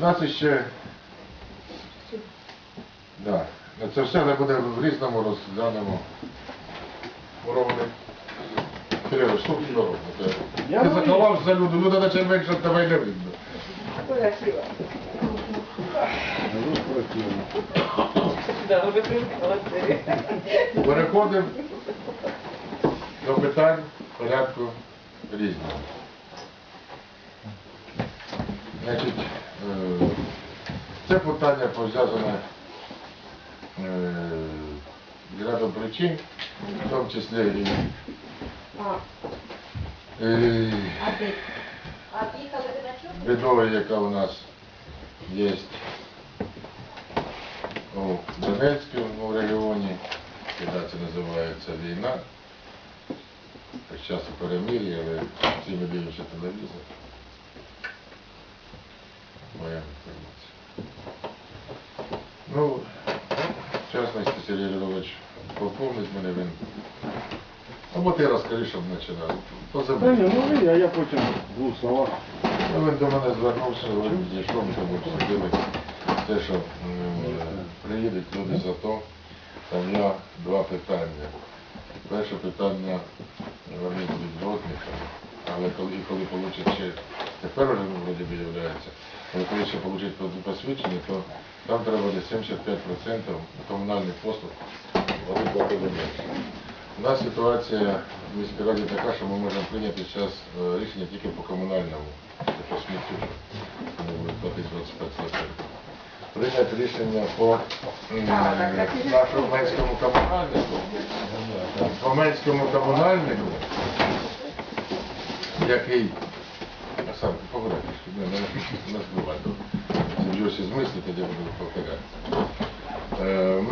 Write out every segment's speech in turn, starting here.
нас ще. Да. Ну, Це все не буде в різному розглянемо. Мурований. Кирило, що ти робиш? Я Ти заховав за люди, люди наче менше тебе й не видно. Переходимо до питань порядку різного. Значить, е, це питання пов'язане е, з рядом причин, в тому числі і, бідою, яка у нас є у Донецькому регіоні, коли це називається війна. Так часу перемир'я, але всі ми дивимося телевізор. Моя інформація. Ну, в частності Сергій Львович поповнить мене він. Або ти розкажи, щоб починав. По Та ні, ну ви, а я потім в двох словах. Ну, він до мене звернувся, він зійшов, тому обсудили те, що м, приїдуть люди за то. Там є два питання. Перше питання вони будуть згодника, але коли, і коли получать ще, тепер вже ну, вроді би получать по- посвідчення, то там треба десь 75% комунальних послуг вони платили менше. У нас ситуація в міській раді така, що ми можемо прийняти зараз рішення тільки по комунальному, по сміттю, тому буде платити 25%. Прийняти рішення по нашому менському комунальнику, по менському комунальнику, який, сам пограти, щоб не, не, не збивати. Зіб'юся з тоді буду повторяти.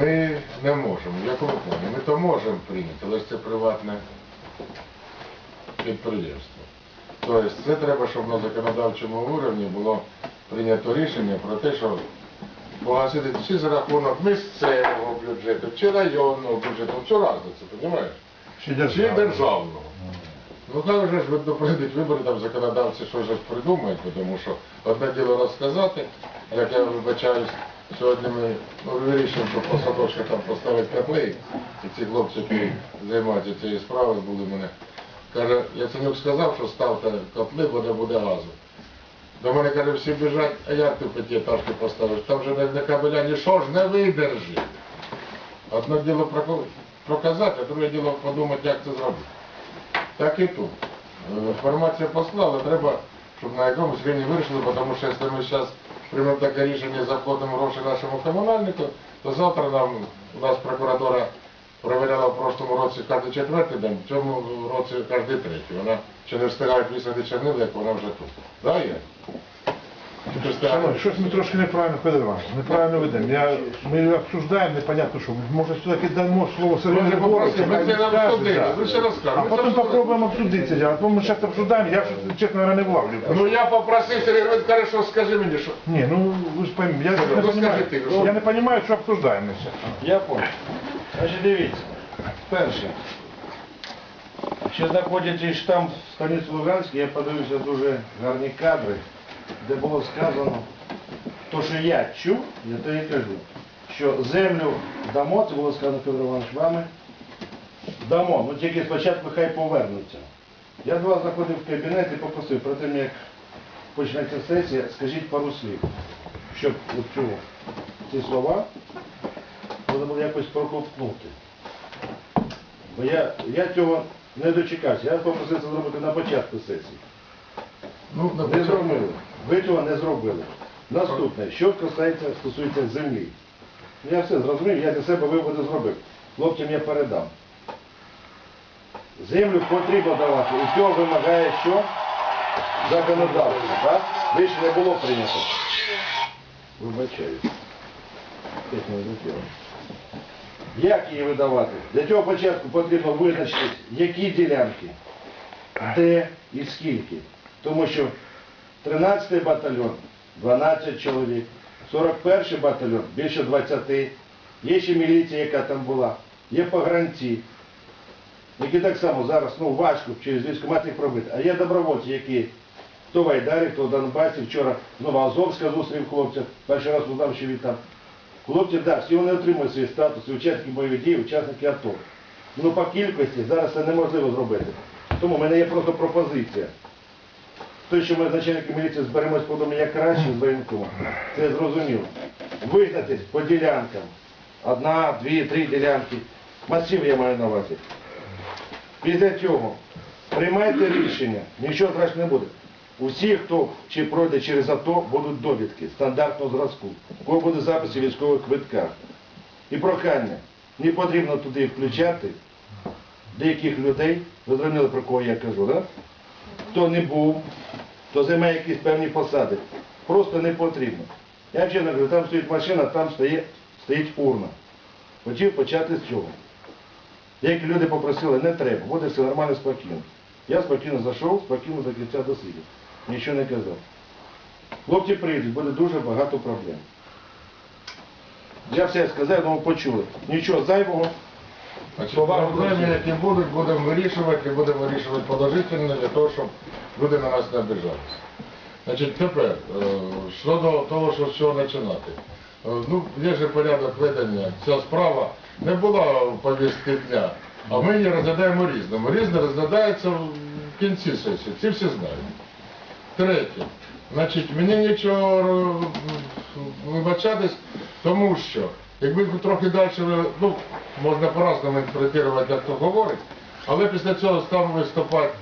Ми не можемо. В якому плані? Ми то можемо прийняти, але ж це приватне підприємство. Тобто це треба, щоб на законодавчому рівні було прийнято рішення про те, що погасити чи за рахунок місцевого бюджету, чи районного бюджету, що разниця, розумієш? Чи державного. Ну хай вже ж видно прийдуть вибори, там законодавці щось придумають, тому що одне діло розказати, як я вибачаюсь, сьогодні ми ну, вирішимо, що по там поставити котли, і ці хлопці, які займаються цією справою, були мене. Каже, Яценюк сказав, що ставте котли, бо не буде газу. До мене каже, всі біжать, а як ти п'ятиэтажки поставиш? Там вже не кабеля, нічого ж не видержить. Одне діло проказати, а друге діло подумати, як це зробити. Так і тут. Формація посла, але треба, щоб на якомусь рівні вирішили, тому що якщо ми зараз приймемо таке рішення, заплатимо гроші нашому комунальнику, то завтра нам у нас прокуратура перевіряла в прошлому році кожен четвертий день, в цьому році кожен третій. Вона ще не встигає після чернили, як вона вже тут. Да, є? Шановні, щось ми трошки неправильно Іванович, неправильно ведемо. Я, ми обсуждаємо, непонятно що. Може все-таки дамо слово Сергію Григоровичу, хай ми він це нам скаже, обсудили, да. ви ще розкажете. А Ми потім попробуємо обсудити. А то ми зараз обсуждаємо, я щось, чесно говоря, не влавлю. Ну я попросив, Сергій Ігорович каже, що скажи мені, що. Ні, ну ви ж пойміть, я Ну, не скажи розумію. ти, що? Я не розумію, що обсуждаємо все. Я понял. Значить, дивіться. Перше. Ще знаходячись штам в станиці Луганській, я подивився дуже гарні кадри, де було сказано, то, що я чув, я то і кажу, що землю дамо, це було сказано Федор Іванович вами, дамо, ну тільки спочатку хай повернуться. Я до вас заходив в кабінет і попросив, про тим, як почнеться сесія, скажіть пару слів, щоб цю, ці слова треба було якось проковтнути. Бо я, я цього не дочекався. Я попросив це зробити на початку сесії. Ну, на Не початку. зробили. Ви цього не зробили. Наступне, що касається, стосується землі. Я все зрозумів, я для себе виводи зробив. Хлопцям я передам. Землю потрібно давати. І цього вимагає що? Законодавство. Так? Рішення було прийнято. Вибачаю. Не. Як її видавати? Для цього початку потрібно визначити, які ділянки, де і скільки. Тому що 13-й батальйон 12 чоловік, 41-й батальйон більше 20, є ще міліція, яка там була, є погранці, які так само зараз ну, важко через військкомат їх пробити. А є добровольці, які Хто в Айдарі, хто в Донбасі, вчора знову Азовська зустрів хлопців, перший раз узнав, що він там. Хлопці, так, всі вони отримують свій статус, учасники бойових дій, учасники АТО. Ну по кількості зараз це неможливо зробити. Тому в мене є просто пропозиція. Той, що ми з начальником міліції зберемось подумати, як краще з воєнкомом, це я зрозумів. Визнатись по ділянкам. Одна, дві, три ділянки. Масив я маю на увазі. Після цього приймайте рішення, нічого страшного не буде. Усі, хто чи пройде через АТО, будуть довідки стандартного зразку. У кого буде запис у військових квитках. І прохання, не потрібно туди включати деяких людей, ви зрозуміли, про кого я кажу, да? хто не був, хто займає якісь певні посади. Просто не потрібно. Я чесно кажу, там стоїть машина, там стоїть, стоїть урна. Хотів почати з цього. Деякі люди попросили, не треба, буде все нормально, спокійно. Я спокійно зайшов, спокійно до кінця досидів. Нічого не казав. Хлопці прийдуть, буде дуже багато проблем. Я все сказав, тому почули. Нічого зайвого. Проблеми, які будуть, будемо вирішувати, будемо вирішувати положительно для того, щоб люди на нас не обіжалися. Значить, тепер, е, щодо того, що з чого починати. Е, Ну, є же порядок ведення. Ця справа не була в повістці дня, а ми її розглядаємо різному. Різне розглядається в кінці сесії, ці всі знають. Третє. Значить, мені нічого вибачатись, тому що, якби трохи далі, ну, можна по-разному інтерпретувати, як хто говорить, але після цього став виступати,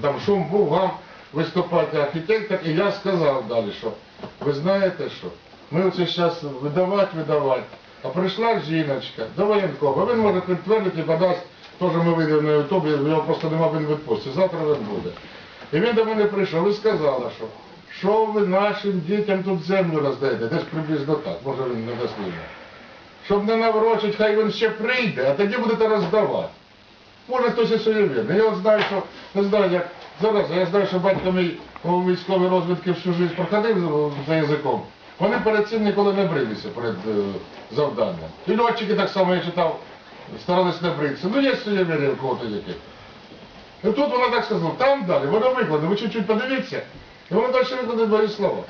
там шум був, гам, виступати архітектор, і я сказав далі, що ви знаєте що, ми оце зараз видавати, видавати, а прийшла жіночка до воєнкова, він може підтвердити і подасть, теж ми вийдемо на ютубі, його просто нема він відпустці, завтра він буде. І він до мене прийшов і сказала, що що ви нашим дітям тут землю роздаєте, десь приблизно так, може він не дослідно. Щоб не наврочить, хай він ще прийде, а тоді будете роздавати. Може хтось і суєвірний. Я знаю, що не знаю, як зараз, я знаю, що батько мій у військовій розвідки всю життя проходив за язиком. Вони перед цим ніколи не брилися перед е, завданням. І льотчики так само я читав, старались не бритися. Ну є суєвірні в кого-то які. І тут вона так сказала, там далі, воно викладено, ви чуть-чуть подивіться, і воно далі викладає дві слова.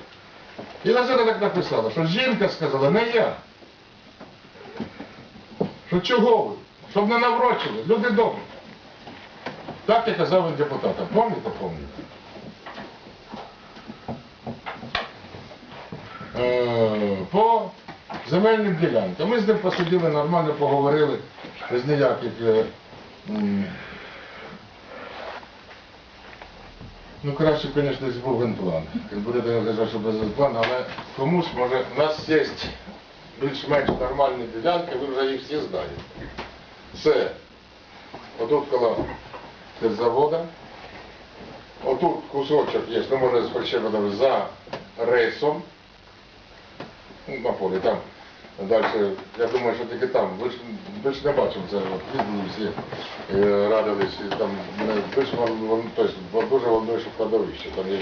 І газета так написала, що жінка сказала, не я. Що чого ви? Щоб не наврочили, люди добрі. Так я казав він депутатам. Пам'ятаєте, пам'ятаєте? Е, По земельним ділянкам. Ми з ним посиділи, нормально поговорили, без ніяких. е, Ну, краще, звісно, був генплан. Як буде казати, що без генплану, але комусь, може, у нас є більш-менш нормальні ділянки, ви вже їх всі знаєте. Це отут коло завода. Отут кусочок є, ну може ще за рейсом. Ну, на полі там. Далі, я думаю, що тільки там. Ви ж, ви ж не бачимо це, відео всі е, радились, і там більш дуже волнує, що кладовище. Там є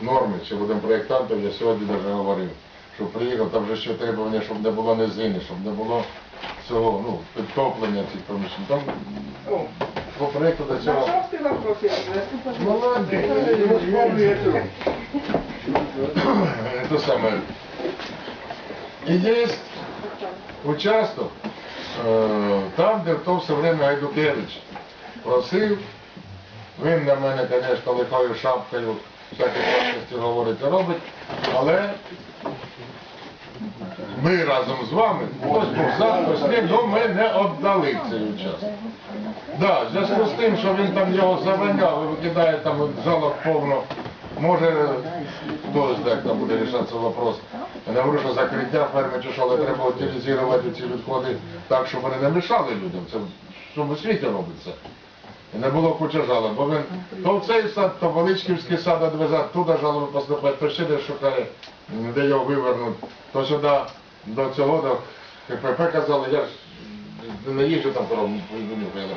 норми, чи будемо проєктантом, я сьогодні навіть говорив, що приїхав, там вже ще требування, щоб не було низини, щоб не було цього, ну, підтоплення цих поміщень. Там, ну, по проєкту до цього. Молодець. Это самое. И есть участок, е, там, де в то все время Гайдукевич просив, він на мене, звісно, лихою шапкою всякі точності говорить і робить, але ми разом з вами, хтось був за, хтось ні, ну ми не віддали цей участок. Да, в зв'язку з тим, що він там його заваняв і викидає там жалоб повно, може хтось як там буде рішатися вопрос. Я не говорю, що закриття ферми чи що, але треба утилізувати ці відходи так, щоб вони не мішали людям. Це в світі робиться. І не було куча жалоб, бо він то в цей сад, то Величківський сад відвезе, туди жалоби поступають, то ще десь шукає, де його вивернуть, то сюди до цього, до КПП казали, я ж не їжджу там корову, не вела.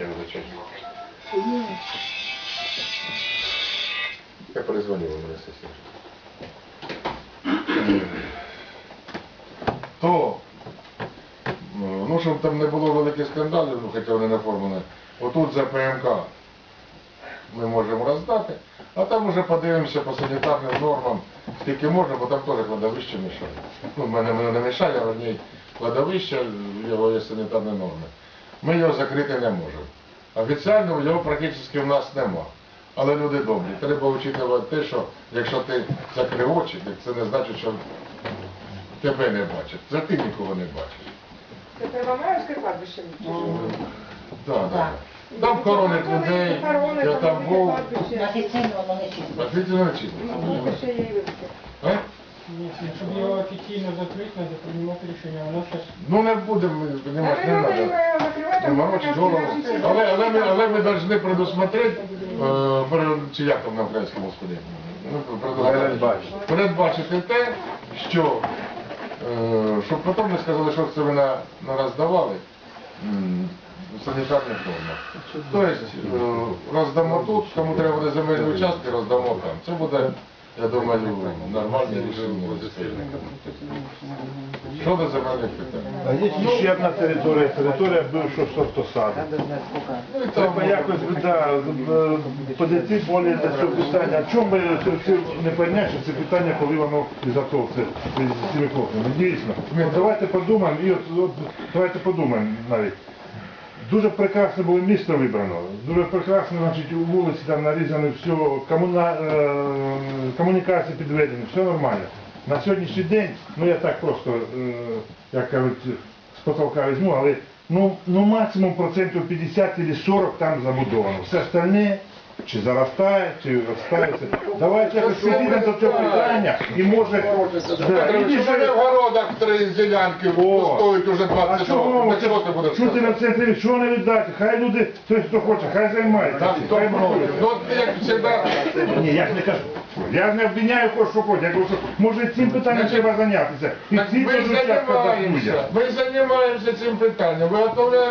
Я вибачаю. Я перезвонив мене сесію. То, ну, щоб там не було великих скандалів, ну, хоча вони не оформлені, отут за ПМК ми можемо роздати, а там уже подивимося по санітарним нормам, скільки можна, бо там теж кладовище мішає. Ну, в мене, мене не мішає, а в одній кладовище, його є санітарні норми. Ми його закрити не можемо. Офіційно його практично в нас нема. Але люди добрі. Треба учитувати те, що якщо ти закрив очі, це не значить, що тебе не бачать. Це ти нікого не бачиш. Це Первомайське кладбище? Да, да. Там хоронять людей, я там був. Офіційно воно не чисто. Офіційно чисто. А? Щоб його офіційно закрити, треба приймати рішення. Ну не будемо, розумієш, не треба. Не морочить голову. Але, але, ми, але ми повинні предусмотрети, е, чи як там на українському господі? Ну, Передбачити. Передбачити те, що, е, щоб потім не сказали, що це ви на, на роздавали санітарних нормах. Тобто, е, роздамо тут, кому треба буде земельні участки, роздамо там. Це буде, я думаю, нормальне рішення. Щодо земельних питань. А є ще одна територія, територія бившого сортосаду. Ну Треба якось да, е, подійти більше до цього питання. А чому ми це, це не понять, що це питання, коли воно із АТО, це з цими хлопцями? Дійсно. Давайте подумаємо, і от, от давайте подумаємо навіть. Дуже прекрасне було місто вибрано, дуже прекрасно, значить, у вулиці там нарізано все, комуна, е, комунікації підведені, все нормально. На сьогоднішній день, ну я так просто, е, як кажуть, з потолка візьму, але ну, ну максимум процентів 50 чи 40 там забудовано. Все остальне чи заростає, чи розстається. Давайте якось підійдемо до цього питання і може... Да, і мене в городах три ділянки О. стоять уже а 20 чого років. ви Так що ти будеш чути на центрі, що не віддати? Хай люди, той, хто хоче, хай займається. Хай буде. Ну, от як завжди, Ні, я ж не кажу. Я не обвиняю кого, що хоче. Я кажу, що може цим питанням Значить, треба зайнятися. І Так ці ми дуже часто дадуть. ми займаємося цим питанням,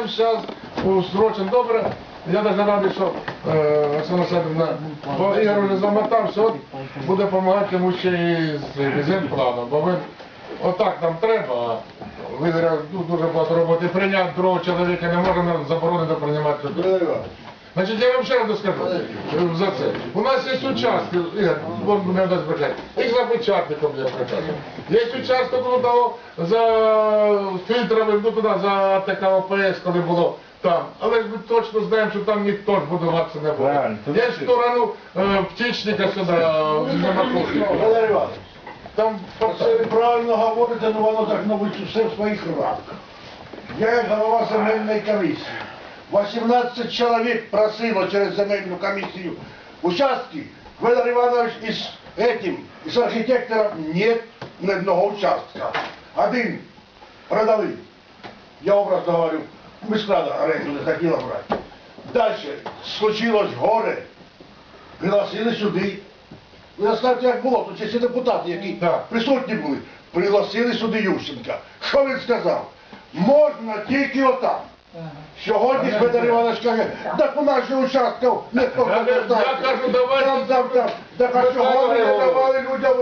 зараз у срочно. Добре, я навіть радий, що е, Оксана Садовна, бо Ігор вже замотався, от буде допомагати йому ще і з земпланом, бо ви отак нам треба, а ви ну, дуже багато роботи прийняти другого чоловіка не можемо заборонити приймати. Значить, я вам ще раз скажу е, за це. У нас є участки, Ігор, мене дасть бажати, їх за печатником я приказую. Є участок ну, за фільтрами, ну туди, за АТК ОПС, коли було там. Але ж ми точно знаємо, що там ніхто ж будуватися не буде. Це Є в сторону е, птічника сюди, е, на Макуші. Валерій Іванович, Там ви правильно говорите, але воно так, мабуть, все в своїх рамках. Я як голова земельної комісії. 18 чоловік просило через земельну комісію участки. Валерій Іванович із этим, із архітектором нет ні одного участка. Один продали. Я образно говорю, міськрада оренду не хотіла брати. Дальше случилось горе. Пригласили сюди. Ви знаєте, як було, тут всі депутати, які присутні були, пригласили сюди Ющенка. Що він сказав? Можна тільки отак. Сьогодні Федор Іванович каже, так у нас же участків не я кажу, давайте- Там, там, там. Так а чого ви не давали людям?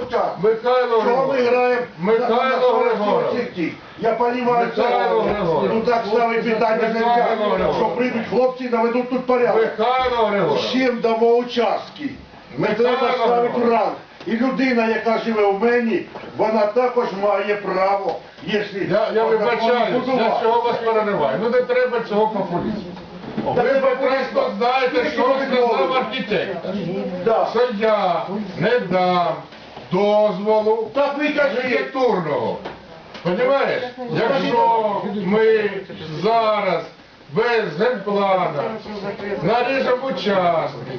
Михайло Чого ми граємо Михайло Григорович. Сіті? Я розумію, це Григорович. ну так ставить питання Михайло Григорович. що прийдуть хлопці наведуть тут порядок. Михайло Григорович. Всім дамо участки. Ми Михайло треба ставити Григорович. ранг. І людина, яка живе в мені, вона також має право, якщо Я, я вибачаюсь, я цього вас перериваю. Ну не треба цього популізму. Ви прекрасно знаєте, що сказав архітектор. Да. Що я не дам дозволу Так ви кажіть. архітектурного. Понімаєш? Якщо ми зараз без генплана наріжемо участки,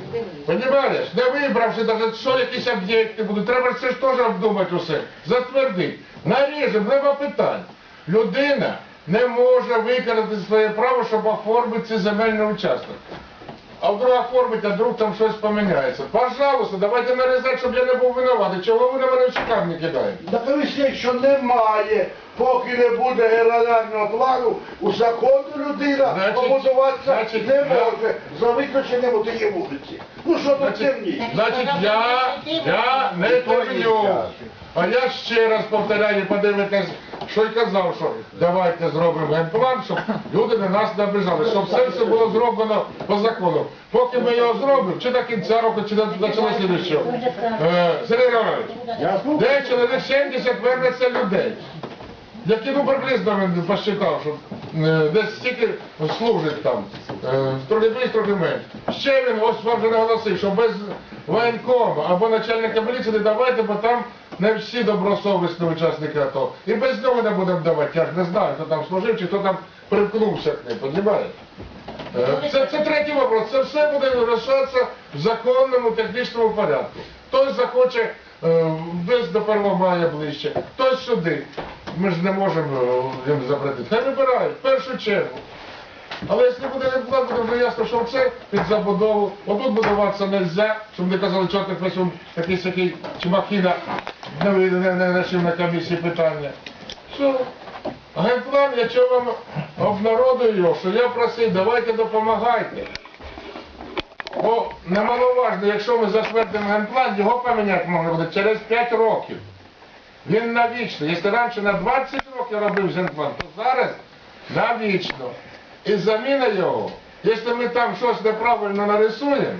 понімаєш? Не вибравши навіть, що якісь об'єкти будуть, треба це ж теж обдумати усе, затвердити. Наріжемо, нема питань. Людина не може виконати своє право, щоб оформити цей земельний участок. А вдруг оформить, а вдруг там щось поміняється. Пожалуйста, давайте нарізати, щоб я не був винуватий. Чого ви на мене в чекарні кидаєте? Ще, що немає, поки не буде генерального плану, у закону людина Значить, побудуватися значить, не я- може за виключенням тієї вулиці. Ну що тут темні? значить я, я не темню. А я ще раз повторяю, подивитесь, що й казав, що давайте зробимо генплан, щоб люди на нас не обижали, щоб все все було зроблено по закону. Поки ми його зробимо, чи до кінця року, чи до, чого слідчого. Е, Сергій Іванович, де чоловік 70 вернеться людей. Які ну приблизно він посчитав, що е, десь стільки служить там, е, трохи більше, трохи менше. Ще він ось вам вже наголосив, що без воєнкома або начальника міліції не давайте, бо там не всі добросовісні учасники АТО. І без нього не будемо давати. Я ж не знаю, хто там служив чи хто там примкнувся к ним, розумієте? Е, Це, це третій вопрос. Це все буде вирішатися в законному технічному порядку. Хтось захоче е, десь до 1 мая ближче, хтось сюди. Ми ж не можемо е, їм запретити. Хай вибирають в першу чергу. Але якщо буде генплан, буде вже ясно, що все під забудову. Отут будуватися не можна, щоб не казали, що ти весь он такий чмахіна не, не, не, не на комісії питання. Все. Генплан, я чого вам обнародую його, що я просив, давайте допомагайте. Бо немаловажно, якщо ми затвердимо генплан, його поміняти можна буде через 5 років. Він навічно. Якщо раніше на 20 років робив генплан, то зараз навічно. І заміна його, якщо ми там щось неправильно нарисуємо,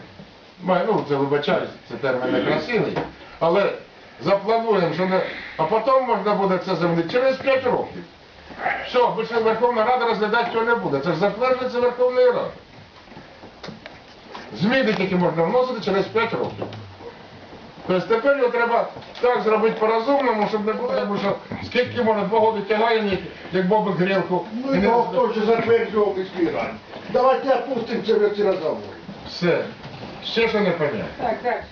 ну це вибачаюсь, це термін некрасивий, але заплануємо, що не. А потім можна буде це замінити через 5 років. Все, більше Верховна Рада розглядати цього не буде. Це ж затверджується Верховною Радою. Зміни тільки можна вносити через 5 років. Тобто тепер його треба так зробити по-розумному, щоб не було, тому що скільки можна два роки тягає, як бобик грілку. Ну і и не- его кто же затвердил міський раді. Давайте опустимо в эти разговоры. Все. Ще що не понятно. Так, дальше.